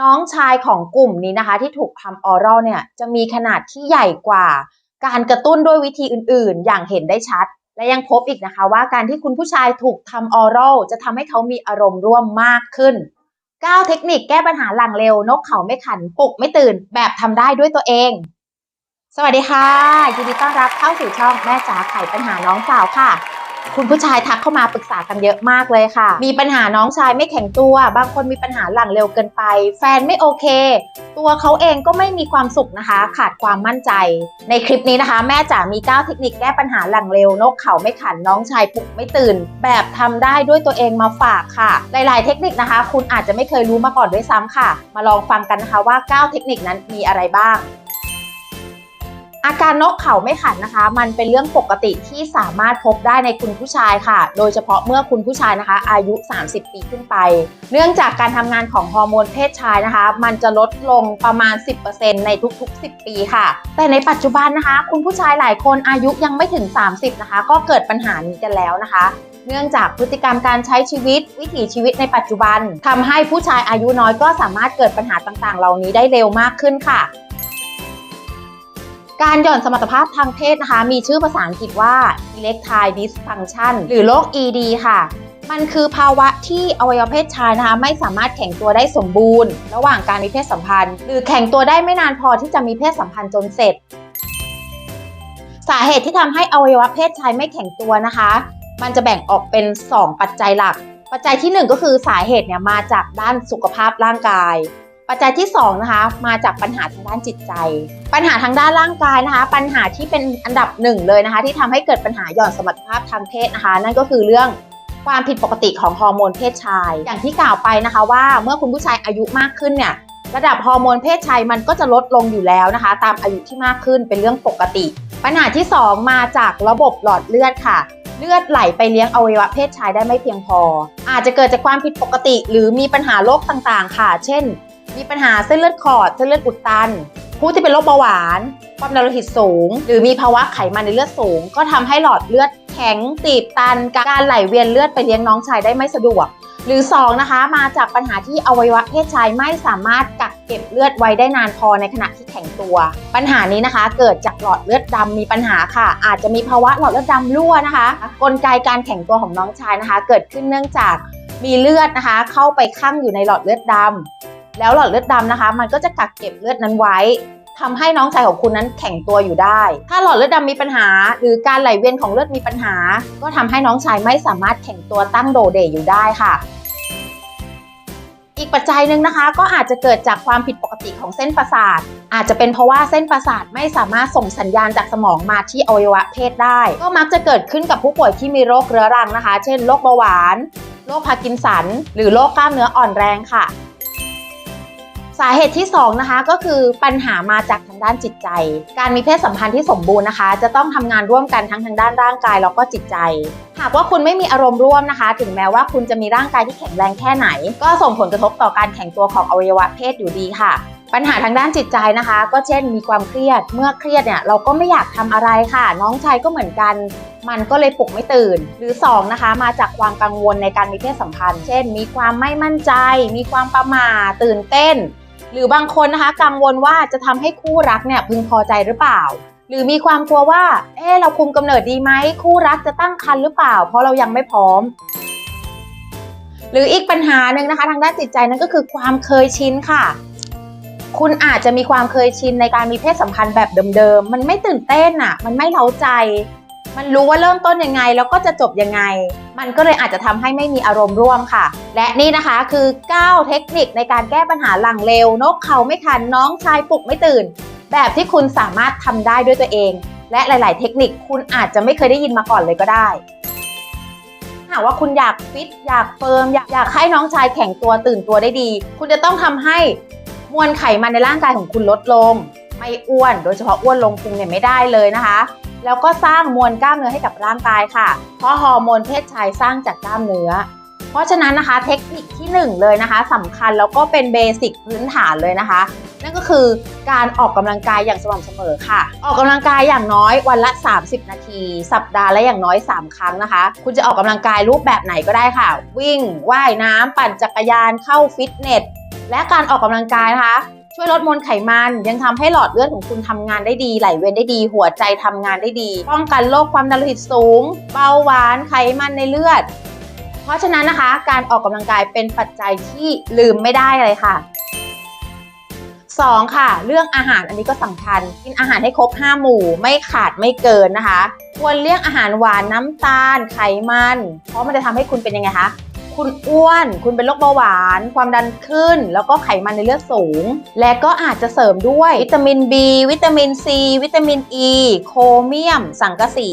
น้องชายของกลุ่มนี้นะคะ ที่ถูกทำออรัลเนี่ยจะมีขนาดที่ใหญ่กว่า การกระตุ้นด้วยวิธีอื่นๆ อย่างเห็นได้ชัด และยังพบอีกนะคะว่าการที่คุณผู้ชายถูกทำออรัลจะทำให้เขามีอารมณ์ร่วมมากขึ้น 9 เทคนิคแก้ปัญหาหลังเร็วนกเขาไม่ขันปลุกไม่ตื่น แบบทำได้ด้วยตัวเอง สวัสดีค่ะยินดีต้อนรับเข้าสู่ช่องแม่จ๋าไขปัญหาน้องสาวค่ะ คุณผู้ชายทักเข้ามาปรึกษากันเยอะมากเลยค่ะ มีปัญหาน้องชายไม่แข็งตัว บางคนมีปัญหาหลังเร็วเกินไป แฟนไม่โอเค ตัวเขาเองก็ไม่มีความสุขนะคะ ขาดความมั่นใจ ในคลิปนี้นะคะ แม่จ๋ามี 9 เทคนิคแก้ปัญหาหลังเร็วนกเขาไม่ขันน้องชายปลุกไม่ตื่น แบบทำได้ด้วยตัวเองมาฝากค่ะ หลาย ๆ เทคนิคนะคะ คุณอาจจะไม่เคยรู้มาก่อนด้วยซ้ำค่ะ มาลองฟังกันนะคะว่า 9 เทคนิคนั้นมีอะไรบ้าง อาการนกเขาไม่ขันนะคะ มันเป็นเรื่องปกติที่สามารถพบได้ในคุณผู้ชายค่ะ โดยเฉพาะเมื่อคุณผู้ชายนะคะ อายุ 30 ปีขึ้นไป เนื่องจากการทำงานของฮอร์โมนเพศชายนะคะ มันจะลดลงประมาณ 10%ในทุก ๆ 10 ปีค่ะ แต่ในปัจจุบันนะคะ คุณผู้ชายหลายคนอายุยังไม่ถึง 30 นะคะ ก็เกิดปัญหานี้กันแล้วนะคะเนื่องจากพฤติกรรมการใช้ชีวิต วิถีชีวิตในปัจจุบันทำให้ผู้ชายอายุน้อยก็สามารถเกิดปัญหาต่างๆ เหล่านี้ได้เร็วมากขึ้นค่ะ การหย่อนสมรรถภาพทางเพศนะคะ มีชื่อภาษาอังกฤษว่า erectile dysfunction หรือโรค ED ค่ะ มันคือภาวะที่อวัยวะเพศชายนะคะ ไม่สามารถแข็งตัวได้สมบูรณ์ ระหว่างการมีเพศสัมพันธ์ หรือแข็งตัวได้ไม่นานพอที่จะมีเพศสัมพันธ์จนเสร็จ สาเหตุที่ทำให้อวัยวะเพศชายไม่แข็งตัวนะคะ มันจะแบ่งออกเป็น 2 ปัจจัยหลัก ปัจจัยที่ 1 ก็คือสาเหตุเนี่ยมาจากด้านสุขภาพร่างกาย ปัจจัยที่2นะคะมาจากปัญหาทางด้านจิตใจ ปัญหาทางด้านร่างกายนะคะ ปัญหาที่เป็นอันดับหนึ่งเลยนะคะ ที่ทำให้เกิดปัญหาหย่อนสมรรถภาพทางเพศนะคะ นั่นก็คือเรื่องความผิดปกติของฮอร์โมนเพศชาย อย่างที่กล่าวไปนะคะว่าเมื่อคุณผู้ชายอายุมากขึ้นเนี่ยระดับฮอร์โมนเพศชายมันก็จะลดลงอยู่แล้วนะคะ ตามอายุที่มากขึ้นเป็นเรื่องปกติ ปัญหาที่ 2 มาจากระบบหลอดเลือดค่ะ เลือดไหลไปเลี้ยงอวัยวะเพศชายได้ไม่เพียงพอ อาจจะเกิดจากความผิดปกติ หรือมีปัญหาโรคต่างๆ ค่ะ เช่น มีปัญหาเส้นเลือดขอด เส้นเลือดอุดตัน ผู้ที่เป็นโรคเบาหวาน ความดันโลหิตสูง หรือมีภาวะไขมันในเลือดสูง ก็ทำให้หลอดเลือดแข็งตีบตัน การไหลเวียนเลือดไปเลี้ยงน้องชายได้ไม่สะดวก หรือ 2 นะคะ มาจากปัญหาที่อวัยวะเพศชายไม่สามารถกักเก็บเลือดไว้ได้นานพอในขณะที่แข็งตัว ปัญหานี้นะคะ เกิดจากหลอดเลือดดำมีปัญหาค่ะ อาจจะมีภาวะหลอดเลือดดำรั่วนะคะ กลไกการแข็งตัวของน้องชายนะคะ เกิดขึ้นเนื่องจากมีเลือดนะคะ เข้าไปคั่งอยู่ในหลอดเลือดดำ แล้วหลอดเลือดดำนะคะ มันก็จะกักเก็บเลือดนั้นไว้ทำให้น้องชายของคุณนั้นแข็งตัวอยู่ได้ ถ้าหลอดเลือดดำมีปัญหา หรือการไหลเวียนของเลือดมีปัญหา ก็ทำให้น้องชายไม่สามารถแข็งตัวตั้งโดเดอยู่ได้ค่ะ อีกปัจจัยหนึ่งนะคะ ก็อาจจะเกิดจากความผิดปกติของเส้นประสาท อาจจะเป็นเพราะว่าเส้นประสาทไม่สามารถส่งสัญญาณจากสมองมาที่อวัยวะเพศได้ ก็มักจะเกิดขึ้นกับผู้ป่วยที่มีโรคเรื้อรังนะคะ เช่นโรคเบาหวาน โรคพาร์กินสัน หรือโรคกล้ามเนื้ออ่อนแรงค่ะ สาเหตุที่2นะคะก็คือปัญหามาจากทางด้านจิตใจ การมีเพศสัมพันธ์ที่สมบูรณ์นะคะ จะต้องทำงานร่วมกันทั้งทางด้านร่างกายแล้วก็จิตใจ หากว่าคุณไม่มีอารมณ์ร่วมนะคะ ถึงแม้ว่าคุณจะมีร่างกายที่แข็งแรงแค่ไหน ก็ส่งผลกระทบต่อการแข็งตัวของอวัยวะเพศอยู่ดีค่ะปัญหาทางด้านจิตใจนะคะ ก็เช่นมีความเครียด เมื่อเครียดเนี่ยเราก็ไม่อยากทำอะไรค่ะ น้องชายก็เหมือนกัน มันก็เลยปลุกไม่ตื่น หรือ 2 นะคะ มาจากความกังวลในการมีเพศสัมพันธ์ เช่น มีความไม่มั่นใจ มีความประหม่าตื่นเต้น หรือบางคนนะคะกังวลว่าจะทำให้คู่รักเนี่ยพึงพอใจหรือเปล่า หรือมีความกลัวว่า เออเราคุมกำเนิดดีไหมคู่รักจะตั้งครรภ์หรือเปล่า เพราะเรายังไม่พร้อม หรืออีกปัญหาหนึ่งนะคะ ทางด้านจิตใจนั่นก็คือความเคยชินค่ะ คุณอาจจะมีความเคยชินในการมีเพศสัมพันธ์แบบเดิมๆมันไม่ตื่นเต้นอะ มันไม่เล้าใจ มันรู้ว่าเริ่มต้นยังไงแล้วก็จะจบยังไง มันก็เลยอาจจะทำให้ไม่มีอารมณ์ร่วมค่ะ และนี่นะคะคือ 9 เทคนิคในการแก้ปัญหาหลังเร็วนกเขาไม่คันน้องชายปลุกไม่ตื่น แบบที่คุณสามารถทำได้ด้วยตัวเอง และหลาย ๆ เทคนิคคุณอาจจะไม่เคยได้ยินมาก่อนเลยก็ได้หากว่าคุณอยากฟิตอยากเฟิร์มอยากอยากให้น้องชายแข็งตัวตื่นตัวได้ดี คุณจะต้องทำให้มวลไขมันในร่างกายของคุณลดลง ไม่อ้วน โดยเฉพาะอ้วนลงพุงเนี่ยไม่ได้เลยนะคะ แล้วก็สร้างมวลกล้ามเนื้อให้กับร่างกายค่ะ เพราะฮอร์โมนเพศชายสร้างจากกล้ามเนื้อ เพราะฉะนั้นนะคะเทคนิคที่หนึ่งเลยนะคะสำคัญแล้วก็เป็นเบสิกพื้นฐานเลยนะคะ นั่นก็คือการออกกำลังกายอย่างสม่ำเสมอค่ะ ออกกำลังกายอย่างน้อยวันละ 30 นาที สัปดาห์ละอย่างน้อย 3 ครั้งนะคะ คุณจะออกกำลังกายรูปแบบไหนก็ได้ค่ะ วิ่งว่ายน้ำปั่นจักรยานเข้าฟิตเนสและการออกกำลังกายนะคะ ช่วยลดมวลไขมัน ยังทำให้หลอดเลือดของคุณทำงานได้ดีไหลเวียนได้ดี หัวใจทำงานได้ดี ป้องกันโรคความดันโลหิตสูง เบาหวานไขมันในเลือด เพราะฉะนั้นนะคะ การออกกำลังกายเป็นปัจจัยที่ลืมไม่ได้เลยค่ะ 2 ค่ะ เรื่องอาหารอันนี้ก็สำคัญ กินอาหารให้ครบ 5 หมู่ ไม่ขาดไม่เกินนะคะ ควรเลี่ยงอาหารหวานน้ำตาล ไขมัน เพราะมันจะทำให้คุณเป็นยังไงคะ คุณอ้วน คุณเป็นโรคเบาหวาน ความดันขึ้น แล้วก็ไขมันในเลือดสูง และก็อาจจะเสริมด้วยวิตามิน B วิตามิน C วิตามิน E โครเมียม สังกะสี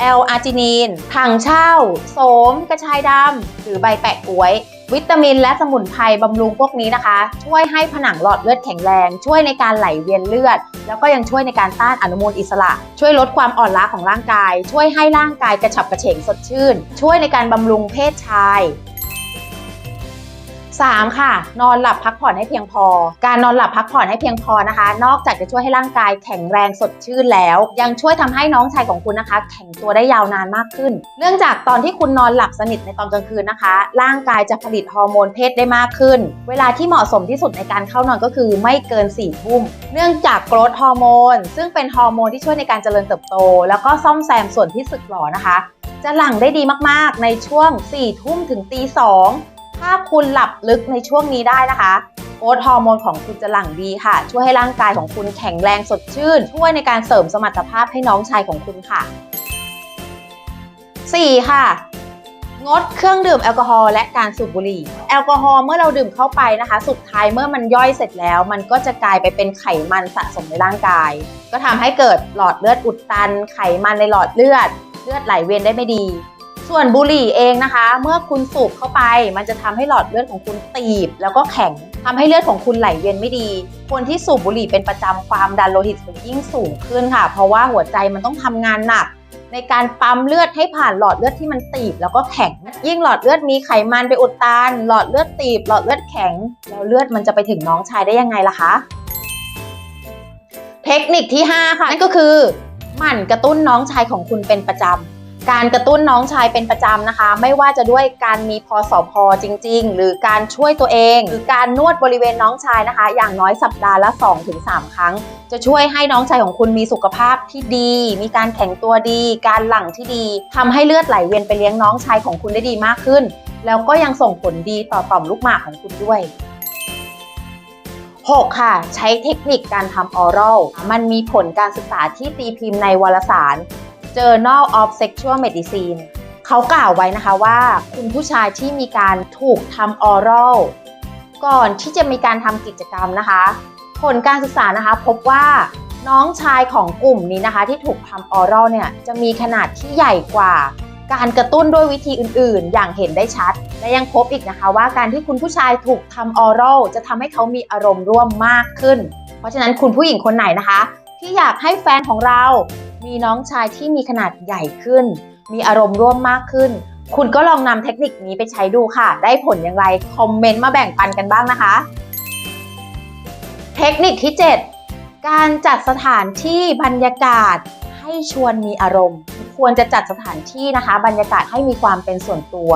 แอลอาร์จินีนถังเช่า โสม กระชายดำ หรือใบแปะกล้วย วิตามินและสมุนไพรบำรุงพวกนี้นะคะ ช่วยให้ผนังหลอดเลือดแข็งแรง ช่วยในการไหลเวียนเลือด แล้วก็ยังช่วยในการต้านอนุมูลอิสระ ช่วยลดความอ่อนล้าของร่างกาย ช่วยให้ร่างกายกระฉับกระเฉงสดชื่น ช่วยในการบำรุงเพศชาย 3. ค่ะ นอนหลับพักผ่อนให้เพียงพอ การนอนหลับพักผ่อนให้เพียงพอนะคะ นอกจากจะช่วยให้ร่างกายแข็งแรงสดชื่นแล้ว ยังช่วยทำให้น้องชายของคุณนะคะ แข็งตัวได้ยาวนานมากขึ้น เนื่องจากตอนที่คุณนอนหลับสนิทในตอนกลางคืนนะคะ ร่างกายจะผลิตฮอร์โมนเพศได้มากขึ้น เวลาที่เหมาะสมที่สุดในการเข้านอนก็คือไม่เกิน4ี่ทุ่ม เนื่องจากโกรทฮอร์โมนซึ่งเป็นฮอร์โมนที่ช่วยในการเจริญเติบโต แล้วก็ซ่อมแซมส่วนที่สึกหรอนะคะ จะหลั่งได้ดีมากๆ ในช่วง4ี่ทุ่มถึงตีสอง ถ้าคุณหลับลึกในช่วงนี้ได้นะคะโกรทฮอร์โมนของคุณจะหลั่งดีค่ะ ช่วยให้ร่างกายของคุณแข็งแรงสดชื่น ช่วยในการเสริมสมรรถภาพให้น้องชายของคุณค่ะ 4. ค่ะ งดเครื่องดื่มแอลกอฮอล์และการสูบบุหรี่ แอลกอฮอล์เมื่อเราดื่มเข้าไปนะคะ สุดท้ายเมื่อมันย่อยเสร็จแล้ว มันก็จะกลายไปเป็นไขมันสะสมในร่างกาย ก็ทำให้เกิดหลอดเลือดอุดตัน ไขมันในหลอดเลือด เลือดไหลเวียนได้ไม่ดี ส่วนบุหรี่เองนะคะ เมื่อคุณสูบเข้าไป มันจะทำให้หลอดเลือดของคุณตีบ แล้วก็แข็งทำให้เลือดของคุณไหลเวียนไม่ดี คนที่สูบบุหรี่เป็นประจำความดันโลหิตจะยิ่งสูงขึ้นค่ะ เพราะว่าหัวใจมันต้องทำงานหนัก ในการปั๊มเลือดให้ผ่านหลอดเลือดที่มันตีบ แล้วก็แข็ง ยิ่งหลอดเลือดมีไขมันไปอุดตันหลอดเลือดตีบ หลอดเลือดแข็ง แล้วเลือดมันจะไปถึงน้องชายได้ยังไงล่ะคะเทคนิคที่ 5 ค่ะนั่นก็คือหมั่นกระตุ้นน้องชายของคุณเป็นประจำ การกระตุ้นน้องชายเป็นประจำนะคะ ไม่ว่าจะด้วยการมีพอสอพอจริง ๆ หรือการช่วยตัวเอง หรือการนวดบริเวณน้องชายนะคะ อย่างน้อยสัปดาห์ละ 2-3 ครั้ง จะช่วยให้น้องชายของคุณมีสุขภาพที่ดี มีการแข็งตัวดี การหลั่งที่ดีทำให้เลือดไหลเวียนไปเลี้ยงน้องชายของคุณได้ดีมากขึ้น แล้วก็ยังส่งผลดีต่อต่อมลูกหมากของคุณด้วย 6. ค่ะ ใช้เทคนิคการทำออรัลมันมีผลการศึกษาที่ตีพิมพ์ในวารสาร Journal of Sexual Medicine เขากล่าวไว้นะคะว่า คุณผู้ชายที่มีการถูกทำออรัลก่อนที่จะมีการทำกิจกรรมนะคะ ผลการศึกษานะคะพบว่าน้องชายของกลุ่มนี้นะคะ ที่ถูกทำออรัลเนี่ยจะมีขนาดที่ใหญ่กว่า การกระตุ้นด้วยวิธีอื่นๆ อย่างเห็นได้ชัด และยังพบอีกนะคะว่าการที่คุณผู้ชายถูกทำออรัลจะทำให้เขามีอารมณ์ร่วมมากขึ้น เพราะฉะนั้นคุณผู้หญิงคนไหนนะคะ ที่อยากให้แฟนของเรา มีน้องชายที่มีขนาดใหญ่ขึ้น มีอารมณ์ร่วมมากขึ้น คุณก็ลองนำเทคนิคนี้ไปใช้ดูค่ะ ได้ผลอย่างไร คอมเมนต์มาแบ่งปันกันบ้างนะคะ เทคนิคที่ 7 การจัดสถานที่บรรยากาศให้ชวนมีอารมณ์ ควรจะจัดสถานที่นะคะ บรรยากาศให้มีความเป็นส่วนตัว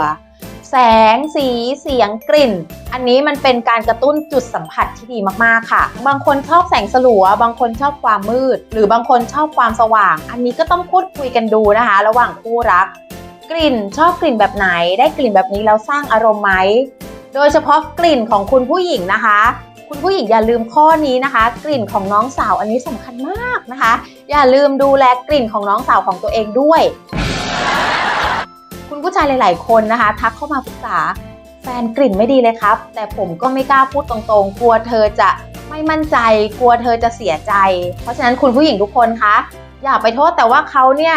แสง สี เสียง กลิ่น อันนี้มันเป็นการกระตุ้นจุดสัมผัสที่ดีมากๆค่ะ บางคนชอบแสงสลัว บางคนชอบความมืด หรือบางคนชอบความสว่าง อันนี้ก็ต้องพูดคุยกันดูนะคะ ระหว่างคู่รัก กลิ่นชอบกลิ่นแบบไหน ได้กลิ่นแบบนี้แล้วสร้างอารมณ์ไหม โดยเฉพาะกลิ่นของคุณผู้หญิงนะคะคุณผู้หญิงอย่าลืมข้อนี้นะคะ กลิ่นของน้องสาวอันนี้สำคัญมากนะคะ อย่าลืมดูแลกลิ่นของน้องสาวของตัวเองด้วย คุณผู้ชายหลาย ๆ คนนะคะ ทักเข้ามาปรึกษาแฟนกลิ่นไม่ดีเลยครับ แต่ผมก็ไม่กล้าพูดตรงๆ กลัวเธอจะไม่มั่นใจ กลัวเธอจะเสียใจ เพราะฉะนั้นคุณผู้หญิงทุกคนคะอย่าไปโทษแต่ว่าเขาเนี่ย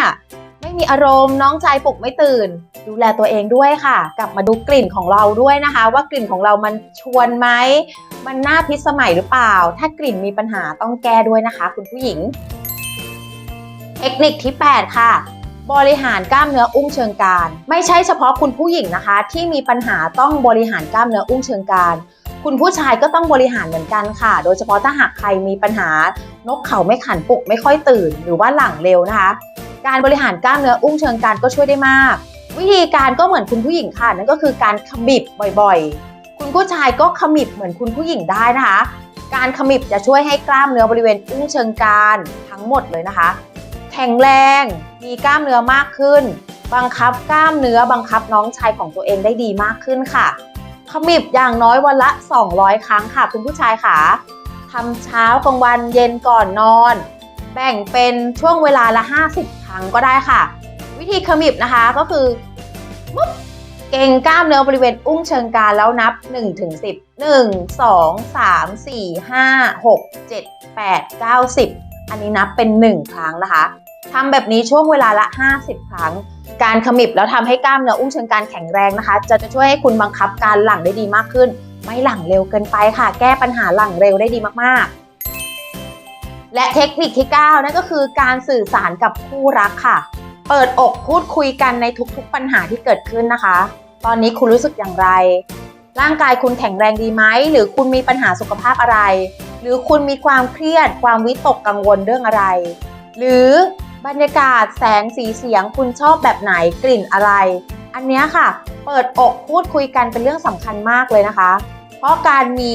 ไม่มีอารมณ์น้องชายปลุกไม่ตื่น ดูแลตัวเองด้วยค่ะ กลับมาดูกลิ่นของเราด้วยนะคะ ว่ากลิ่นของเรามันชวนไหมมันน่าพิสมัยหรือเปล่า ถ้ากลิ่นมีปัญหาต้องแก้ด้วยนะคะ คุณผู้หญิง เทคนิคที่ 8 ค่ะ บริหารกล้ามเนื้ออุ้งเชิงกรานไม่ใช่เฉพาะคุณผู้หญิงนะคะ ที่มีปัญหาต้องบริหารกล้ามเนื้ออุ้งเชิงกรานคุณผู้ชายก็ต้องบริหารเหมือนกันค่ะ โดยเฉพาะถ้าหากใครมีปัญหานกเขาไม่ขันปลุกไม่ค่อยตื่น หรือว่าหลังเร็วนะคะ การบริหารกล้ามเนื้ออุ้งเชิงกรานก็ช่วยได้มาก วิธีการก็เหมือนคุณผู้หญิงค่ะนั่นก็คือการขมิบบ่อยๆ คุณผู้ชายก็ขมิบเหมือนคุณผู้หญิงได้นะคะ การขมิบจะช่วยให้กล้ามเนื้อบริเวณอุ้งเชิงกรานทั้งหมดเลยนะคะ แข็งแรง มีกล้ามเนื้อมากขึ้น บังคับกล้ามเนื้อบังคับน้องชายของตัวเองได้ดีมากขึ้นค่ะ ขมิบอย่างน้อยวันละ 200 ครั้งค่ะ คุณผู้ชายค่ะทำเช้ากลางวันเย็นก่อนนอน แบ่งเป็นช่วงเวลาละ 50 ครั้งก็ได้ค่ะ วิธีขมิบนะคะก็คือมุ๊บเก่งกล้ามเนื้อบริเวณอุ้งเชิงกรานแล้วนับ 1 ถึง 10 1 2 3 4 5 6 7 8 9 10 อันนี้นับเป็น 1 ครั้งนะคะ ทำแบบนี้ช่วงเวลาละ 50 ครั้ง การขมิบแล้วทำให้กล้ามเนื้ออุ้งเชิงกรานแข็งแรงนะคะ จะจะช่วยให้คุณบังคับการหลั่งได้ดีมากขึ้น ไม่หลั่งเร็วเกินไปค่ะ แก้ปัญหาหลั่งเร็วได้ดีมากๆ และเทคนิคที่ 9 นั่นก็คือการสื่อสารกับคู่รักค่ะ เปิดอกพูดคุยกันในทุกๆปัญหาที่เกิดขึ้นนะคะ ตอนนี้คุณรู้สึกอย่างไร ร่างกายคุณแข็งแรงดีไหมหรือคุณมีปัญหาสุขภาพอะไร หรือคุณมีความเครียดความวิตกกังวลเรื่องอะไร หรือ บรรยากาศแสงสีเสียงคุณชอบแบบไหนกลิ่นอะไร อันนี้ค่ะ เปิดอกพูดคุยกันเป็นเรื่องสำคัญมากเลยนะคะ เพราะการมี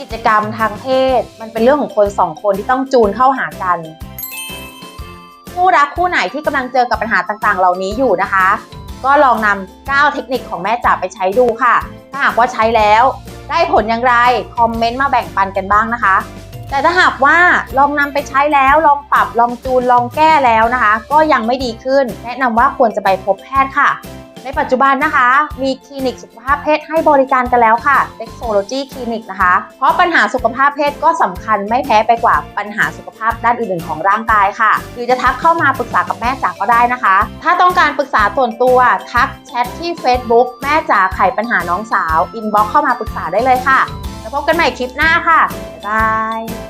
กิจกรรมทางเพศ มันเป็นเรื่องของคนสองคนที่ต้องจูนเข้าหากัน คู่รักคู่ไหนที่กำลังเจอกับปัญหาต่างๆ เหล่านี้อยู่นะคะ ก็ลองนำ9เทคนิคของแม่จ๋าไปใช้ดูค่ะ ถ้าหากว่าใช้แล้ว ได้ผลอย่างไร คอมเมนต์มาแบ่งปันกันบ้างนะคะ แต่ถ้าหากว่าลองนำไปใช้แล้วลองปรับลองจูนลองแก้แล้วนะคะ ก็ยังไม่ดีขึ้น แนะนำว่าควรจะไปพบแพทย์ค่ะ ในปัจจุบันนะคะ มีคลินิกสุขภาพเพศให้บริการกันแล้วค่ะ Sexology Clinic นะคะ เพราะปัญหาสุขภาพเพศก็สำคัญไม่แพ้ไปกว่าปัญหาสุขภาพด้านอื่นๆของร่างกายค่ะ หรือจะทักเข้ามาปรึกษากับแม่จ๋าก็ได้นะคะ ถ้าต้องการปรึกษาส่วนตัวทักแชทที่ Facebook แม่จ๋าไขปัญหาน้องสาวอินบ็อกเข้ามาปรึกษาได้เลยค่ะ แล้วพบกันใหม่คลิปหน้าค่ะ บ๊ายบาย